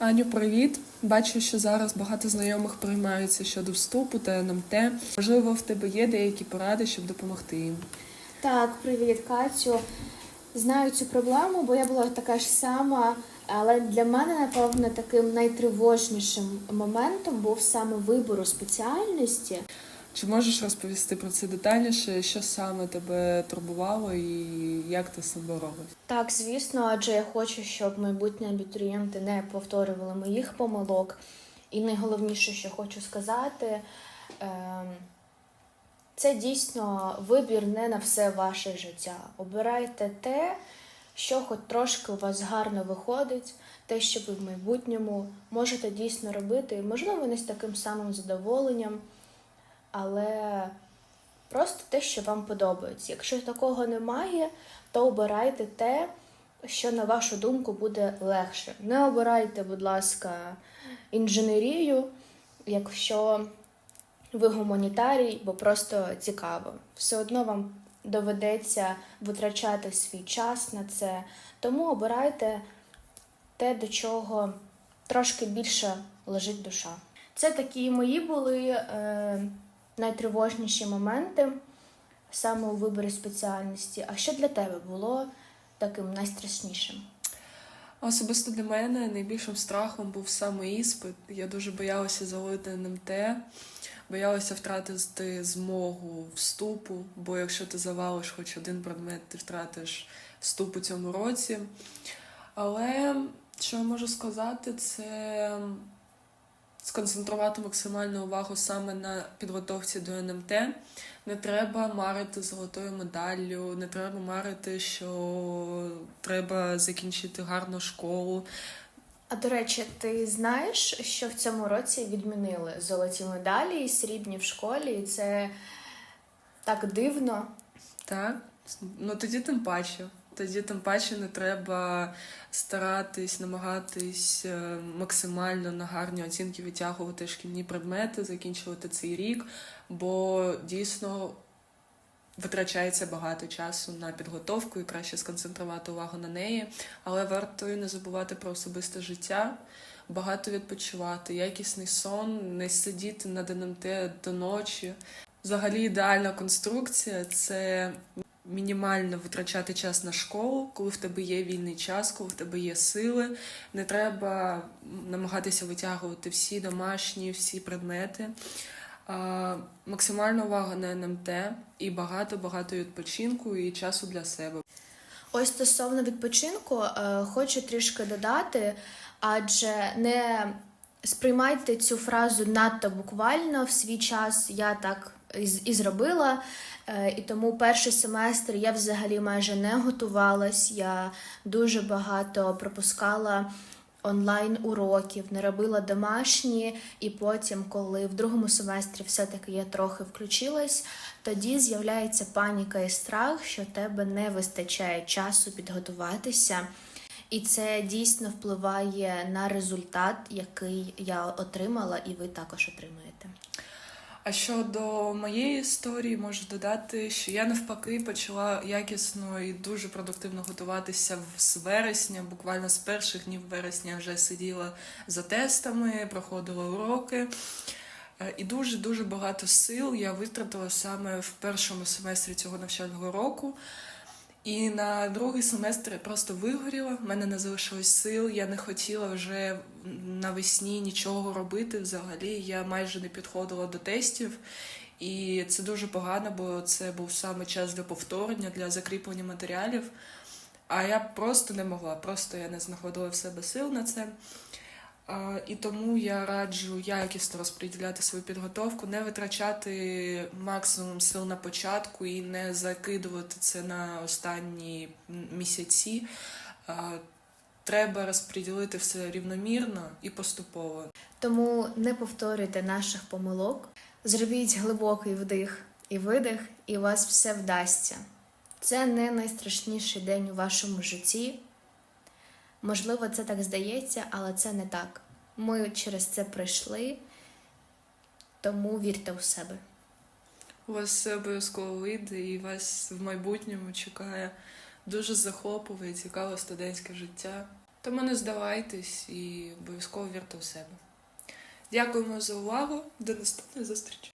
Аню, привіт! Бачу, що зараз багато знайомих приймаються щодо вступу та НМТ. Можливо, в тебе є деякі поради, щоб допомогти їм. Так, привіт, Катю. Знаю цю проблему, бо я була така ж сама. Але для мене, напевно, таким найтривожнішим моментом був саме вибору спеціальності. Чи можеш розповісти про це детальніше, що саме тебе турбувало і як ти себе робиш? Так, звісно, адже я хочу, щоб майбутні абітурієнти не повторювали моїх помилок. І найголовніше, що хочу сказати, ем, це дійсно вибір не на все ваше життя. Обирайте те, що хоч трошки у вас гарно виходить, те, що ви в майбутньому можете дійсно робити, можливо, не з таким самим задоволенням, але просто те, що вам подобається. Якщо такого немає, то обирайте те, що, на вашу думку, буде легше. Не обирайте, будь ласка, інженерію, якщо ви гуманітарій, бо просто цікаво. Все одно вам доведеться витрачати свій час на це. Тому обирайте те, до чого трошки більше лежить душа. Це такі мої були е, найтривожніші моменти саме у виборі спеціальності. А що для тебе було таким найстрашнішим? Особисто для мене найбільшим страхом був саме іспит. Я дуже боялася залити НМТ, боялася втратити змогу вступу, бо якщо ти завалиш хоч один предмет, ти втратиш вступ у цьому році. Але що я можу сказати, це сконцентрувати максимальну увагу саме на підготовці до НМТ. Не треба марити золотою медаллю, не треба марити, що треба закінчити гарну школу. А до речі, ти знаєш, що в цьому році відмінили золоті медалі і срібні в школі, і це так дивно. Так, ну тоді тим паче. Тоді тим паче не треба старатись, намагатись е, максимально на гарні оцінки витягувати шкільні предмети, закінчувати цей рік, бо дійсно витрачається багато часу на підготовку і краще сконцентрувати увагу на неї. Але варто і не забувати про особисте життя, багато відпочивати, якісний сон, не сидіти над НМТ до ночі. Взагалі ідеальна конструкція це мінімально витрачати час на школу, коли в тебе є вільний час, коли в тебе є сили. Не треба намагатися витягувати всі домашні, всі предмети. Максимальна увага на НМТ і багато-багато відпочинку і часу для себе. Ось стосовно відпочинку, е, хочу трішки додати, адже не сприймайте цю фразу надто буквально в свій час. Я так і зробила. Е, І тому перший семестр я взагалі майже не готувалась. Я дуже багато пропускала онлайн уроків, не робила домашні, і потім, коли в другому семестрі все-таки я трохи включилась, тоді з'являється паніка і страх, що тебе не вистачає часу підготуватися. І це дійсно впливає на результат, який я отримала, і ви також отримаєте. А щодо моєї історії, можу додати, що я навпаки почала якісно і дуже продуктивно готуватися з вересня. Буквально з перших днів вересня вже сиділа за тестами, проходила уроки. Е, І дуже дуже багато сил я витратила саме в першому семестрі цього навчального року. І на другий семестр я просто вигоріла, в мене не залишилось сил, я не хотіла вже навесні нічого робити взагалі. Я майже не підходила до тестів. І це дуже погано, бо це був саме час для повторення, для закріплення матеріалів. А я просто не могла, просто я не знаходила в себе сил на це. І тому я раджу якісно розподіляти свою підготовку, не витрачати максимум сил на початку і не закидувати це на останні місяці. Треба розподілити все рівномірно і поступово. Тому не повторюйте наших помилок, зробіть глибокий вдих і видих, і у вас все вдасться. Це не найстрашніший день у вашому житті. Можливо, це так здається, але це не так. Ми через це пройшли, тому вірте у себе. У вас все обов'язково вийде, і вас в майбутньому чекає дуже захопливе і цікаве студентське життя. Тому не здавайтесь і обов'язково вірте в себе. Дякуємо за увагу. До наступної зустрічі!